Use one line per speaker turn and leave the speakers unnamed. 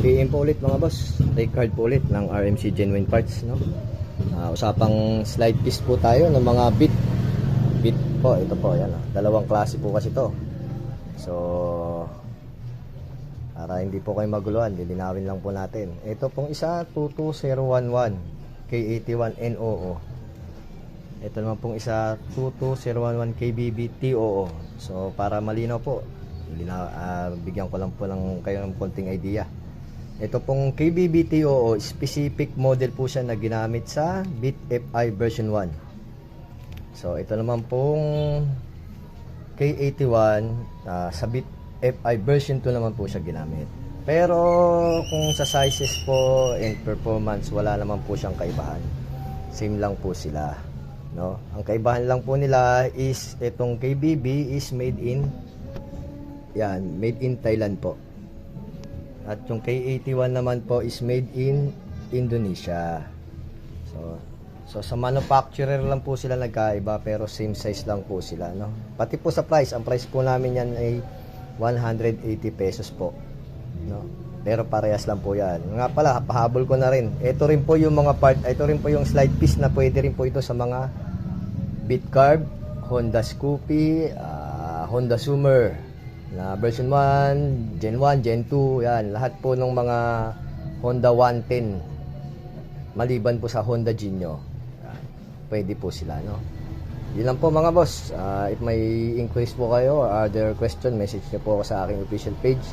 PM po ulit mga boss. Ricard po ulit ng RMC Genuine Parts. No? Ah, usapang slide piece po tayo ng mga bit. Bit po, ito po. Yan, ah. Dalawang klase po kasi to. So, para hindi po kayo maguluhan, lilinawin lang po natin. Ito pong isa, 22011 K81 NOO. Ito naman pong isa 22011 KBB TOO. So para malinaw po, lina, ah, bigyan ko lang po ng kayo ng konting idea. Ito pong KBB TOO, specific model po siya na ginamit sa Bit FI version 1. So ito naman pong K81 ah, sa Bit FI version 2 naman po siya ginamit. Pero kung sa sizes po and performance, wala naman po siyang kaibahan. Same lang po sila. No? Ang kaibahan lang po nila is itong KBB is made in yan, made in Thailand po. At yung K81 naman po is made in Indonesia. So, so sa manufacturer lang po sila nagkaiba pero same size lang po sila, no? Pati po sa price, ang price po namin yan ay 180 pesos po, no? Pero parehas lang po yan. Nga pala, pahabol ko na rin. Ito rin po yung mga part, ito rin po yung slide piece na pwede rin po ito sa mga Bitcarb, Honda Scoopy, ah, Honda Summer, na version 1, Gen 1, Gen 2, yan. Lahat po ng mga Honda 110, maliban po sa Honda Genio, pwede po sila, no? Yun lang po mga boss. Ah, if may inquiries po kayo or other question, message niyo po sa aking official page.